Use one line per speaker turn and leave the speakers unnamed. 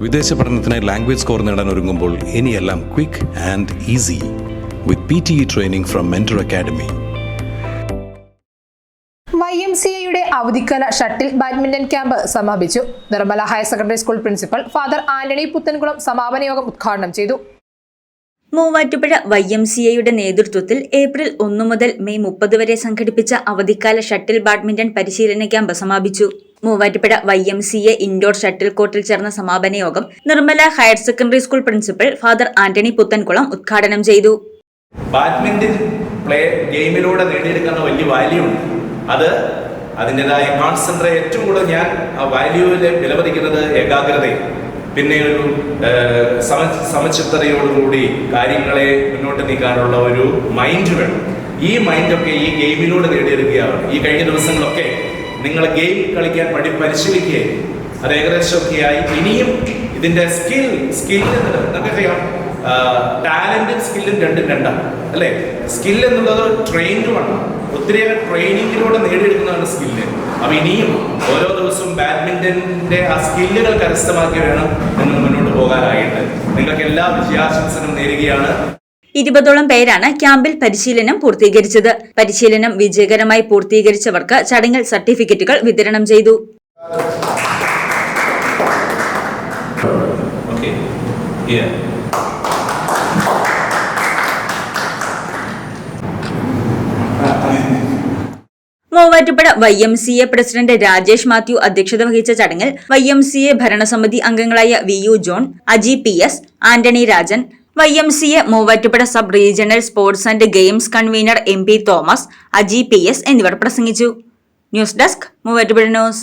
വിദേശ പഠനത്തിനായി language score നേടാൻ ഒരുങ്ങുമ്പോൾ ഇനിയെല്ലാം quick and easy with P T E training from mentor academy
Y M C എയുടെ അവധിക്കാല ഷട്ടിൽ ബാഡ്മിന്റൺ ക്യാമ്പ് സമാപിച്ചു. Nirmala higher secondary school principal father Antony Puthenkulam സമാപന യോഗം ഉദ്ഘാടനം ചെയ്തു.
മൂവാറ്റുപുഴ വൈ എം സി എയുടെ നേതൃത്വത്തിൽ ഏപ്രിൽ ഒന്നു മുതൽ മെയ് മുപ്പത് വരെ സംഘടിപ്പിച്ച അവധിക്കാല ഷട്ടിൽ ബാഡ്മിന്റൺ പരിശീലന ക്യാമ്പ് സമാപിച്ചു. Muvattupuzha Y M C A indoor shuttle കോർട്ടിൽ ചേർന്ന സമാപന യോഗം Nirmala higher secondary school principal father Antony Puthenkulam ഉദ്ഘാടനം ചെയ്തു.
ബാഡ്മിന്റൺ പ്ലേ ഗെയിമിലൂടെ നേടിയെടുക്കുന്ന വലിയ വാല്യൂ അത് അതിന്റെതായ കോൺസെൻട്രേ ഏറ്റവും കൂടുതൽ ഞാൻ ആ വാല്യൂവിൽ വിലമതിക്കുന്നത് ഏകാഗ്രതയും പിന്നെ ഒരു സമ സമചിത്തതയോടുകൂടി കാര്യങ്ങളെ മുന്നോട്ട് നീക്കാനുള്ള ഒരു മൈൻഡ് വേണം. ഈ മൈൻഡൊക്കെ ഈ ഗെയിമിലൂടെ നേടിയെടുക്കുകയാണ്. ഈ കഴിഞ്ഞ ദിവസങ്ങളൊക്കെ നിങ്ങൾ ഗെയിം കളിക്കാൻ പഠി പരിശീലിക്കുകയും അത് ഏകദേശമൊക്കെയായി ഇനിയും ഇതിന്റെ സ്കിൽ സ്കിൽ നമുക്കറിയാം ടാലന്റും സ്കില്ലും രണ്ടും രണ്ടാണ്. അല്ലേ? സ്കിൽ എന്നുള്ളത് ട്രെയിൻഡുമാണ് ഒത്തിരിയേറെ ട്രെയിനിങ്ങിലൂടെ നേടിയെടുക്കുന്നതാണ് സ്കില്ല് അപ്പം ഇനിയും ഓരോ ദിവസവും ബാഡ്മിന്റന്റെ ആ സ്കില്ലുകൾ കരസ്ഥമാക്കി വേണം നിങ്ങൾ മുന്നോട്ട് പോകാനായിട്ട്. നിങ്ങൾക്ക് എല്ലാ വിജയാശംസകളും നേരുകയാണ്.
ഇരുപതോളം പേരാണ് ക്യാമ്പിൽ പരിശീലനം പൂർത്തീകരിച്ചത്. പരിശീലനം വിജയകരമായി പൂർത്തീകരിച്ചവർക്ക് ചടങ്ങിൽ സർട്ടിഫിക്കറ്റുകൾ വിതരണം ചെയ്തു. Muvattupuzha Y M C A president Rajesh Mathew അധ്യക്ഷത വഹിച്ച ചടങ്ങിൽ വൈ എം സി എ ഭരണസമിതി അംഗങ്ങളായ V U John Aji P S Antony Rajan Y M C A Muvattupuzha sub regional sports and games convener M P Thomas Aji P S എന്നിവർ പ്രസംഗിച്ചു. News desk Muvattupuzha news.